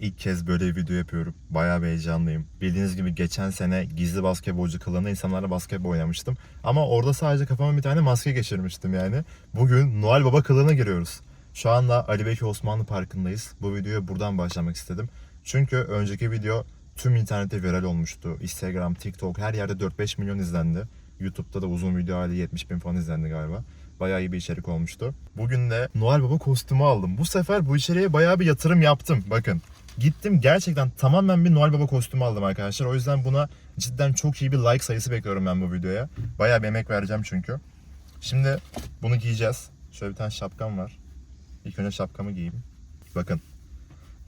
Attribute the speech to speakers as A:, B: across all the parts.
A: İlk kez böyle bir video yapıyorum. Bayağı bir heyecanlıyım. Bildiğiniz gibi geçen sene gizli basketbolcu kılığında insanlarla basketbol oynamıştım. Ama orada sadece kafama bir tane maske geçirmiştim yani. Bugün Noel Baba kılığına giriyoruz. Şu anda Ali Beki Osmanlı Parkı'ndayız. Bu videoya buradan başlamak istedim. Çünkü önceki video tüm internette viral olmuştu. Instagram, TikTok her yerde 4-5 milyon izlendi. YouTube'da da uzun video hali 70 bin falan izlendi galiba. Bayağı iyi bir içerik olmuştu. Bugün de Noel Baba kostümü aldım. Bu sefer bu içeriğe bayağı bir yatırım yaptım. Bakın. Gittim gerçekten tamamen bir Noel Baba kostümü aldım arkadaşlar. O yüzden buna cidden çok iyi bir like sayısı bekliyorum ben bu videoya. Bayağı bir emek vereceğim çünkü. Şimdi bunu giyeceğiz. Şöyle bir tane şapkam var. İlk önce şapkamı giyeyim. Bakın.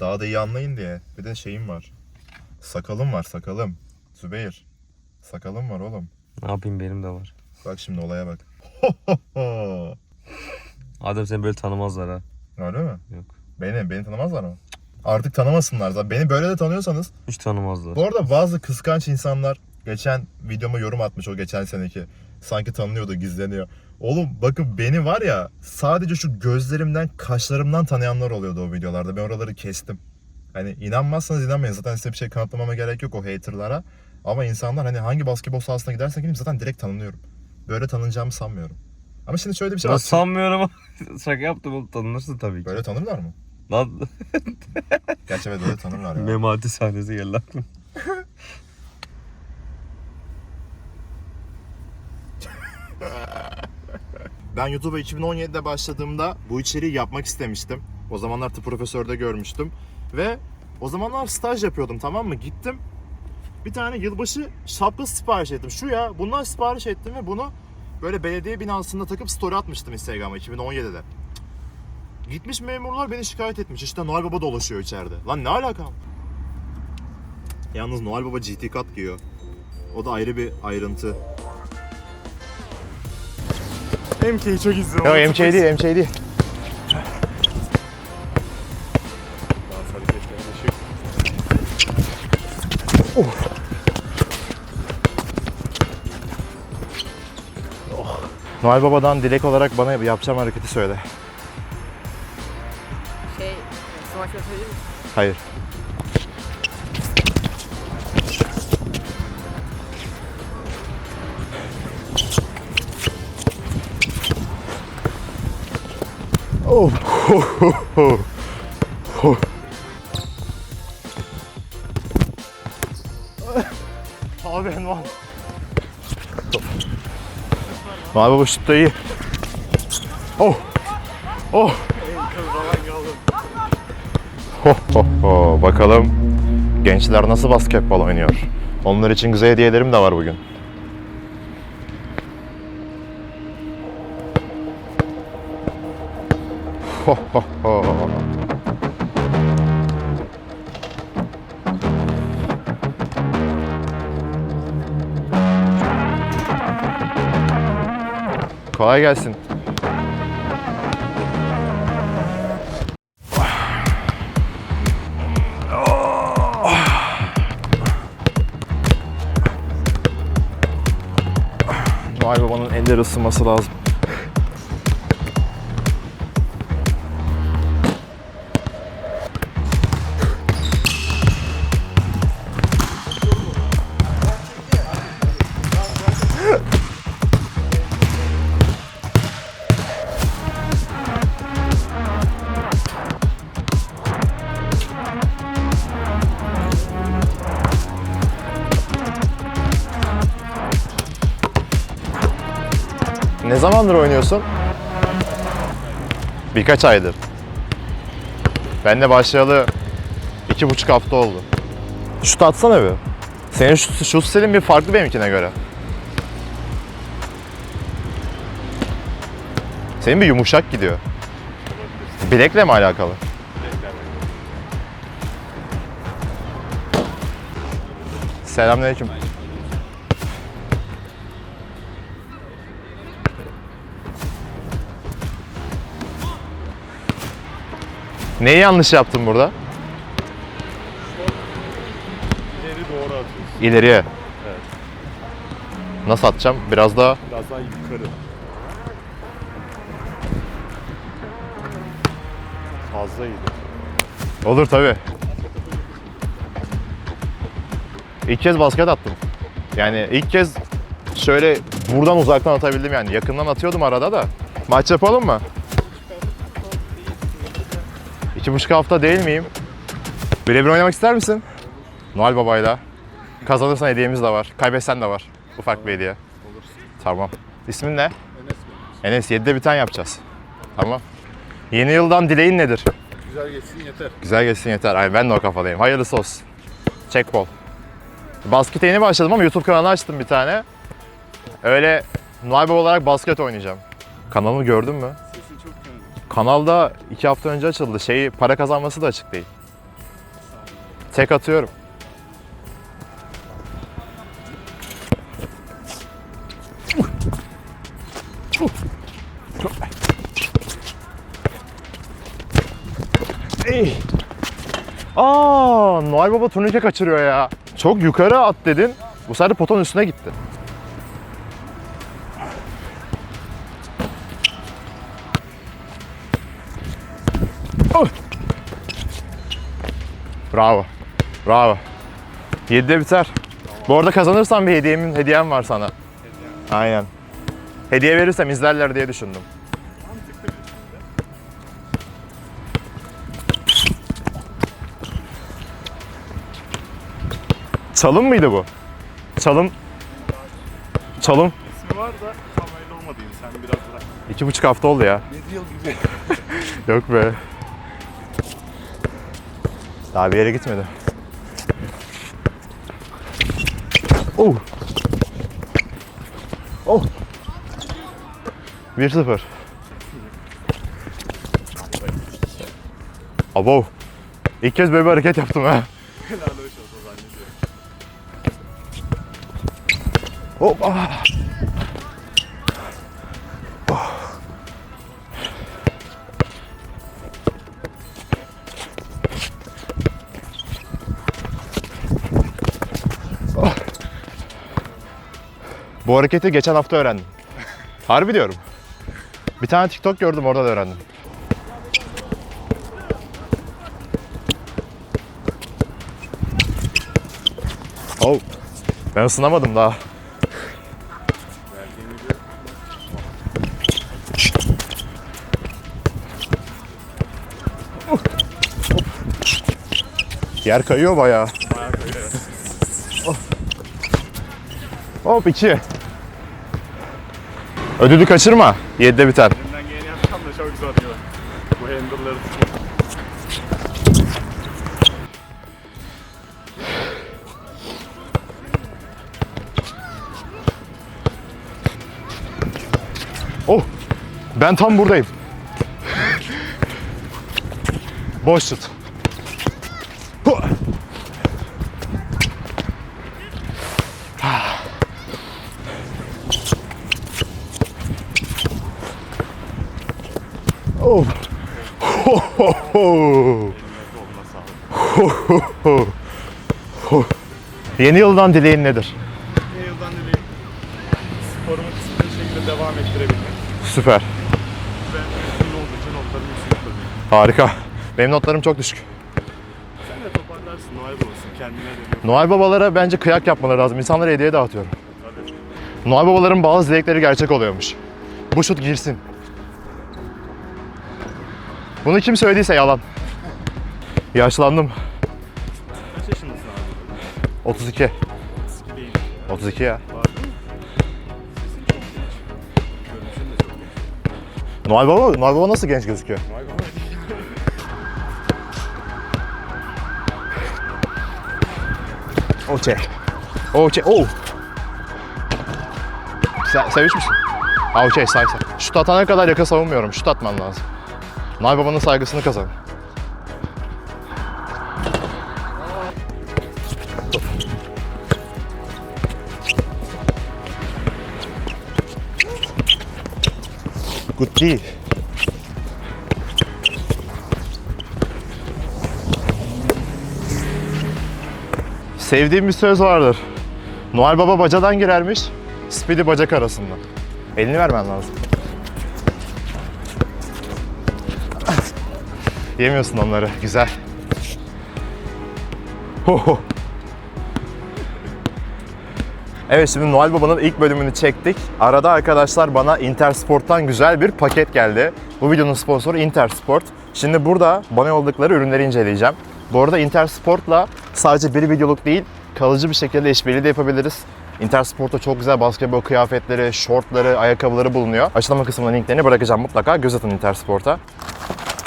A: Daha da iyi anlayın diye. Bir de şeyim var. Sakalım var sakalım. Zübeyir. Sakalım var oğlum.
B: Ne yapayım benim de var.
A: Bak şimdi olaya bak.
B: Adem seni böyle tanımazlar ha.
A: Öyle mi?
B: Yok.
A: Beni, beni tanımazlar mı? Artık tanımasınlar zaten. Beni böyle de tanıyorsanız.
B: Hiç tanımazlar.
A: Bu arada bazı kıskanç insanlar geçen videoma yorum atmış o geçen seneki. Sanki tanınıyordu, gizleniyor. Oğlum bakın beni var ya sadece şu gözlerimden, kaşlarımdan tanıyanlar oluyordu o videolarda. Ben oraları kestim. Hani inanmazsanız inanmayın. Zaten size bir şey kanıtlamama gerek yok o haterlara. Ama insanlar hani hangi basketbol sahasına giderse gideyim zaten direkt tanınıyorum. Böyle tanınacağımı sanmıyorum. Ama şimdi şöyle bir şey var.
B: sanmıyorum şaka yaptım oğlum tanınırsın tabii ki.
A: Böyle tanırlar mı?
B: Lan
A: Gerçi evet böyle tanırlar ya.
B: Memati sahnesi geldi aklıma.
A: Ben YouTube'a 2017'de başladığımda bu içeriği yapmak istemiştim. O zamanlar tıp profesörde görmüştüm. Ve o zamanlar staj yapıyordum tamam mı? Gittim. Bir tane yılbaşı şapkası sipariş ettim. Şu ya bundan sipariş ettim ve bunu böyle belediye binasında takıp story atmıştım Instagram'a 2017'de. Gitmiş memurlar beni şikayet etmiş. İşte Noel Baba dolaşıyor içeride. Lan ne alaka? Yalnız Noel Baba GT kat giyiyor. O da ayrı bir ayrıntı.
C: MK'yi çok izliyorum.
A: Yok MK değil, MK değil. Noel Baba'dan dilek olarak bana yapacağım hareketi söyle. 4일. 오, 호호호. 호. 아, 맨만. Mal, wo bist du hier? Oh! Oh! Ho ho ho. Bakalım gençler nasıl basketbol oynuyor. Onlar için güzel hediyelerim de var bugün. Ho ho ho. Kolay gelsin. Elleri ısınması lazım. Zamandır oynuyorsun? Birkaç aydır. Ben de başlayalı iki buçuk hafta oldu. Şut atsana bir. Senin şut, şut stilin bir farklı benimkine göre. Senin bir yumuşak gidiyor. Bilekle mi alakalı? Selamünaleyküm. Neyi yanlış yaptın burada?
C: İleri doğru atıyorsun.
A: İleriye.
C: Evet.
A: Nasıl atacağım? Biraz daha
C: Biraz daha yukarı. Fazla iyiydi.
A: olur tabi. İlk kez basket attım. Yani ilk kez şöyle buradan uzaktan atabildim yani. Yakından atıyordum arada da. Maç yapalım mı? İki buçuk hafta değil miyim? Birebir oynamak ister misin? Noel Baba'yla. Kazanırsan hediyemiz de var. Kaybetsen de var. Ufak bir hediye. Tamam. İsmin ne? Enes. Enes 7'de biten yapacağız. Tamam. Yeni yıldan dileğin nedir?
C: Güzel geçsin yeter.
A: Güzel geçsin yeter. Ay ben de o kafadayım. Hayırlısı olsun. Çek bol. Baskete yeni başladım ama YouTube kanalı açtım bir tane. Öyle Noel Baba olarak basket oynayacağım. Kanalımı gördün mü? Kanalda iki hafta önce açıldı. Şeyi para kazanması da açık değil. Tek atıyorum. Ey. Aa, Noel Baba turnike kaçırıyor ya. Çok yukarı at dedin. Bu sefer de potonun üstüne gitti. Bravo. Bravo. 7'de biter. Bu arada kazanırsan bir hediyem, hediyem var sana. Aynen. Hediye verirsem izlerler diye düşündüm. Çalım mıydı bu? Çalım. Çalım.
C: İsmi var da tam öyle olmadıyım. Sen biraz bırak.
A: İki buçuk hafta oldu ya.
C: 7 yıl gibi.
A: Yok be. Daha bir yere gitmedi. Oh. Oh. 1-0. Abo. İlk kez böyle bir hareket yaptım ha.
C: Helal olsun zannediyorum.
A: Hop. ah. Bu hareketi geçen hafta öğrendim. Harbi diyorum. Bir tane TikTok gördüm orada da öğrendim. Oh. Ben ısınamadım daha. Yer kayıyor bayağı.
C: Bayağı kayıyor.
A: Hop iki. Ödülü kaçırma. 7'de biter.
C: Elimden geleni yapacağım da çok zor diyor. Bu handle'ları tutmak.
A: Oh. Ben tam buradayım. Boş tut. Oh. Ho, ho, ho. Ho, ho, ho. Ho. Yeni yıldan dileğin nedir?
C: Yeni yıldan dileğim. Sporumu kısıtlı şekilde devam ettirebilmek.
A: Süper.
C: Ben mezun oldukça notlarım yüksek tabii.
A: Harika. Benim notlarım çok düşük.
C: Sen de toparlarsın. Noel babasın. Kendine dönüyor.
A: Noel babalara bence kıyak yapmaları lazım. İnsanlara hediye dağıtıyorum.
C: Tabii.
A: Noel babaların bazı dilekleri gerçek oluyormuş. Bu şut girsin. Bunu kim söylediyse yalan. Yaşlandım.
C: Kaç yaşındasın abi?
A: 32.
C: Eski değil.
A: 32 ya. Noel baba, Noel baba nasıl genç gözüküyor?
C: Noel baba
A: Oçe. Oçe. Oh. Misin? Ha okey say say. Şut atana kadar yaka savunmuyorum. Şut atman lazım. Noel babanın saygısını kazan. D. Sevdiğim bir söz vardır. Noel Baba bacadan girermiş, Speedy bacak arasında. Elini vermen lazım. Yemiyorsun onları, güzel. Ho. Evet şimdi Noel Baba'nın ilk bölümünü çektik. Arada arkadaşlar bana Intersport'tan güzel bir paket geldi. Bu videonun sponsoru Intersport. Şimdi burada bana yolladıkları ürünleri inceleyeceğim. Bu arada Intersport'la sadece bir videoluk değil, kalıcı bir şekilde işbirliği de yapabiliriz. Intersport'ta çok güzel basketbol kıyafetleri, şortları, ayakkabıları bulunuyor. Açıklama kısmına linklerini bırakacağım mutlaka. Göz atın Intersport'a.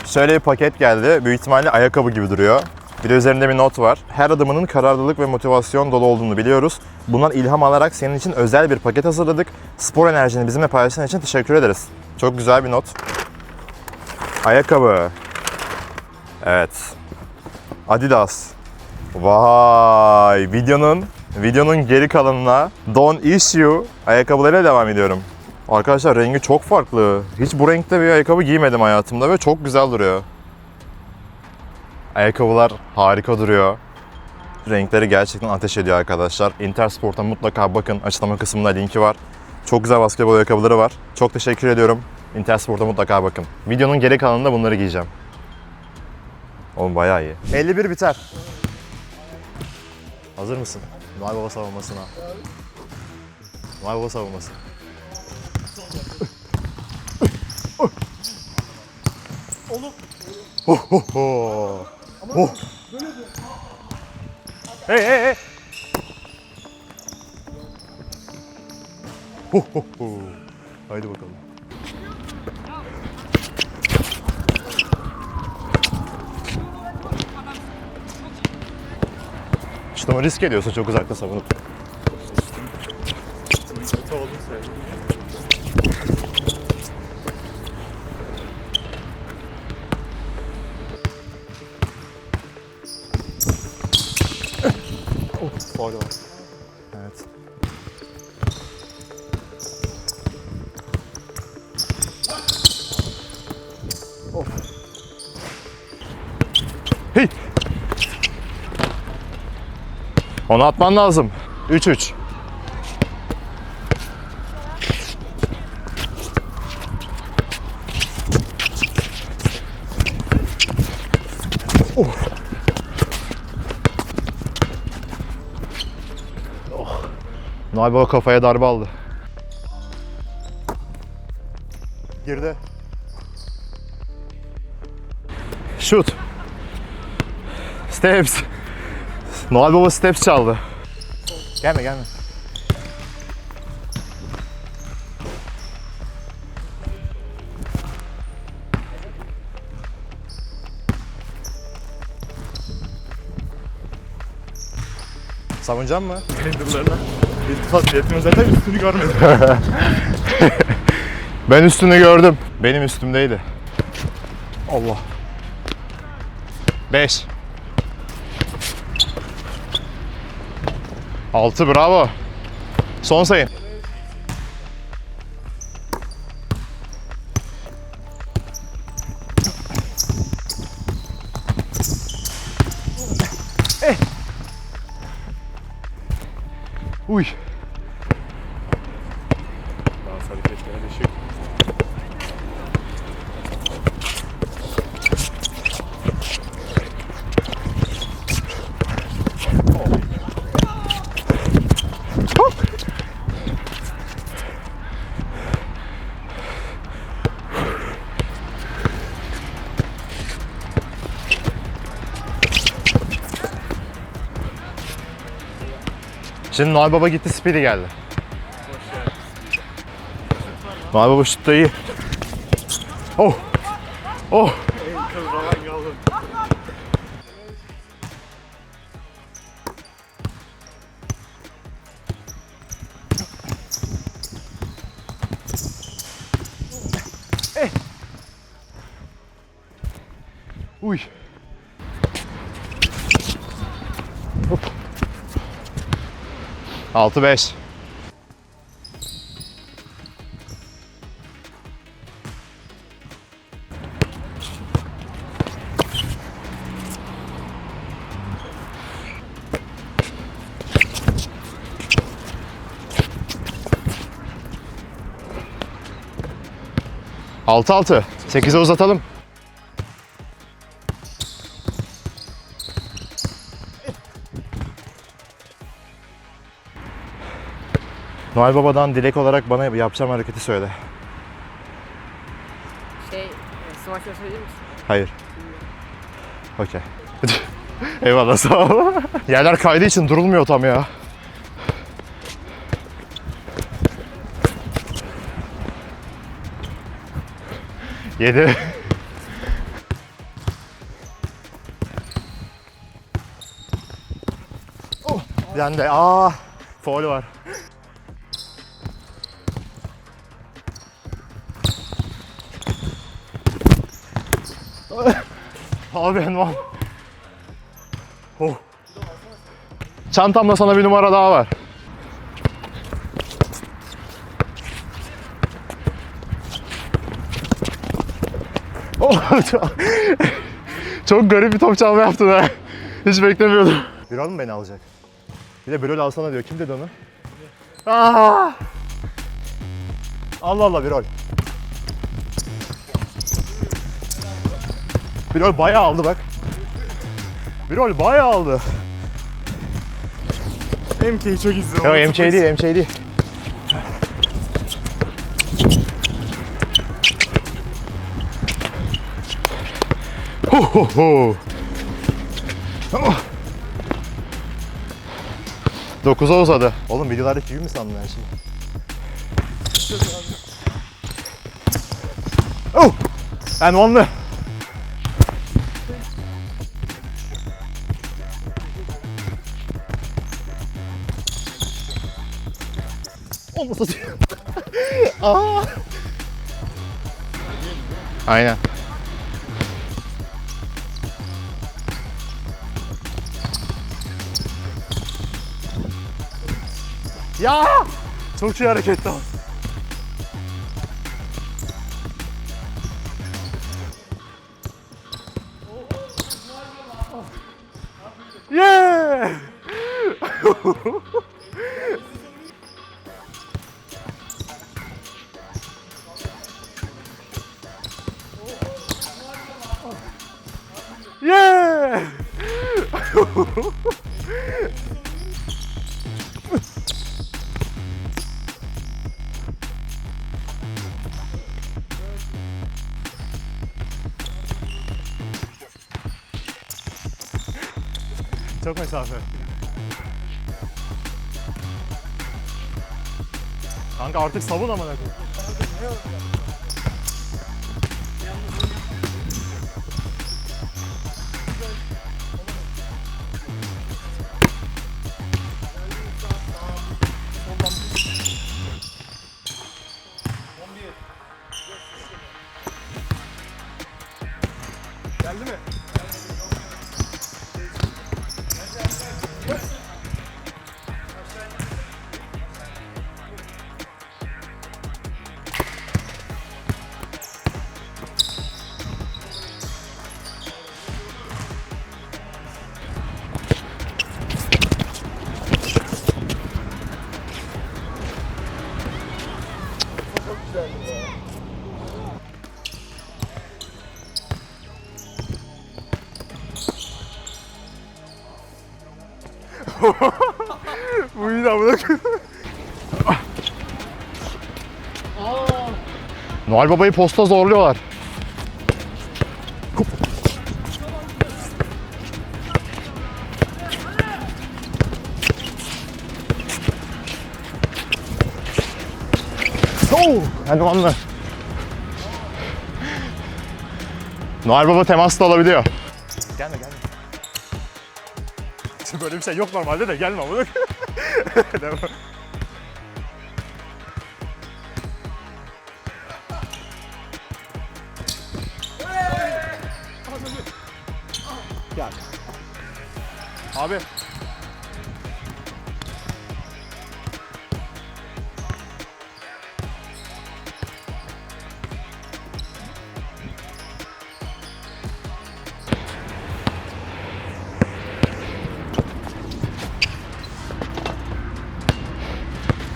A: Şöyle bir paket geldi. Büyük ihtimalle ayakkabı gibi duruyor. Bir de üzerinde bir not var. Her adımının kararlılık ve motivasyon dolu olduğunu biliyoruz. Bundan ilham alarak senin için özel bir paket hazırladık. Spor enerjini bizimle paylaştığın için teşekkür ederiz. Çok güzel bir not. Ayakkabı. Evet. Adidas. Vay! Videonun videonun geri kalanına Don Issue ayakkabılarıyla devam ediyorum. Arkadaşlar rengi çok farklı. Hiç bu renkte bir ayakkabı giymedim hayatımda ve çok güzel duruyor. Ayakkabılar harika duruyor. Renkleri gerçekten ateş ediyor arkadaşlar. Intersport'a mutlaka bakın. Açıklama kısmında linki var. Çok güzel basketbol ayakkabıları var. Çok teşekkür ediyorum. Intersport'a mutlaka bakın. Videonun geri kalanında bunları giyeceğim. Oğlum bayağı iyi. 51 biter. Hazır mısın? Noel Baba savunmasına. Noel Baba savunması. Ho ho ho. Oh. Hey hey hey. Ho ho ho. Haydi bakalım. İşte ama risk ediyorsa çok uzakta savunup. Faul Onu atman lazım. 3-3. Of. Noel Baba kafaya darbe aldı. Girdi. Şut. Steps. Noel Baba steps çaldı. Gelme gelme. Savunacağım mı?
C: Tenderlarına. İltifat etmiyor zaten üstünü görmedim.
A: Ben üstünü gördüm. Benim üstümdeydi. Allah. 5. 6 bravo. Son sayın. Eh. Uy. Şimdi Noel Baba gitti, Speedy geldi. Noel Baba şutta iyi. Oh. Oh. 6-5. Altı altı. Sekize uzatalım. Noel Baba'dan dilek olarak bana yapacağım hareketi söyle.
D: Şey, e, smaç yapabilir misin?
A: Hayır. Okey. Eyvallah sağ ol. Yerler kaydığı için durulmuyor tam ya. Yedi. Oh, yendi. Aa, foul var. Abi Envan. Oh. Çantamda sana bir numara daha var. Oh, çok, garip bir top çalma yaptın ha. Hiç beklemiyordum. Birol mu beni alacak? Bir de Birol alsana diyor. Kim dedi onu? Aa! Allah Allah Birol. Birol bayağı aldı bak. Birol bayağı aldı.
C: MK çok izle.
A: Yok MK değil, MK değil. Ho ho ho. Oh. 9'a uzadı. Oğlum videolardaki gibi mi sandın her şeyi? Oh! And one Onu satıyor. Aa. Aynen. Ya! Çok iyi hareketli o. Yeah! Yeah! Çok mesafe. Kanka artık savun amına koyayım. De amına. Noel Baba'yı posta zorluyorlar. Oh, hadi onunla. Noel Baba temas da olabiliyor. Gelme gelme. Böyle bir şey yok normalde de gelme amına. Devam. Gel. Abi.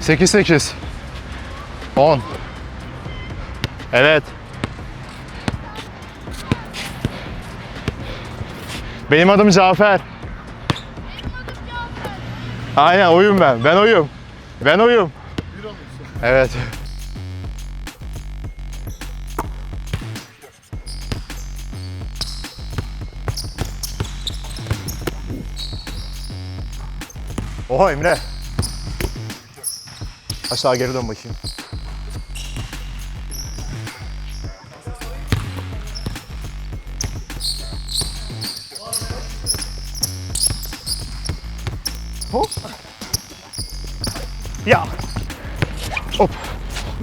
A: Sekiz sekiz. On. Evet. Benim adım Cafer. Aynen oyum ben. Ben oyum. Ben oyum. Evet. Oha Emre. Aşağı geri dön bakayım. Hop. Ya. Hop.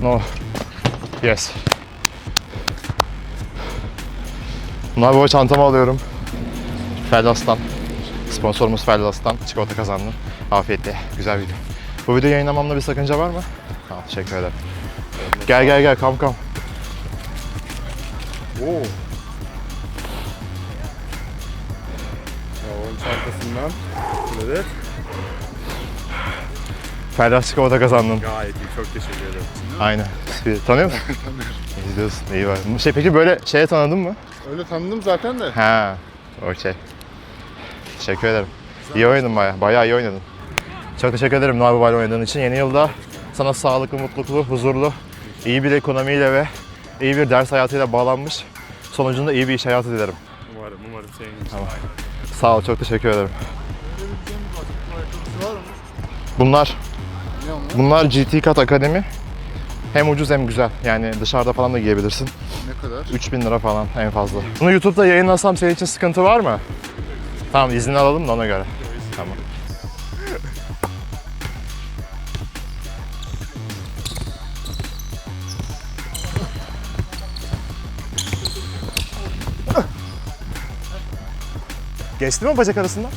A: No. Yes. Bunlar bu çantamı alıyorum. Ferlas'tan. Sponsorumuz Ferlas'tan. Çikolata kazandım. Afiyetle. Güzel video. Bu videoyu yayınlamamda bir sakınca var mı? Tamam teşekkür ederim. Gel gel gel kam kam.
C: Oo. Onun çantasından. Evet.
A: Ferlas çikolata kazandım.
C: Gayet iyi. Çok teşekkür ederim.
A: Aynen. Tanıyor musun? İzliyorsun. İyi var. Şey, peki böyle şeye tanıdın mı?
C: Öyle tanıdım zaten de.
A: Ha, okey. Teşekkür ederim. İyi oynadın baya, bayağı iyi oynadın. Çok teşekkür ederim Noel Baba'yla oynadığın için. Yeni yılda sana sağlıklı, mutluluklu, huzurlu, iyi bir ekonomiyle ve iyi bir ders hayatıyla bağlanmış. Sonucunda iyi bir iş hayatı dilerim.
C: Umarım, umarım senin için.
A: Sağ ol, çok teşekkür ederim. Bunlar,
C: Ne onlar?
A: bunlar GT Cut Akademi. Hem ucuz hem güzel. Yani dışarıda falan da giyebilirsin.
C: Ne kadar?
A: 3000 lira falan en fazla. Bunu YouTube'da yayınlasam senin için sıkıntı var mı? Tamam izni alalım da ona göre. Tamam. Geçti mi bacak arasında?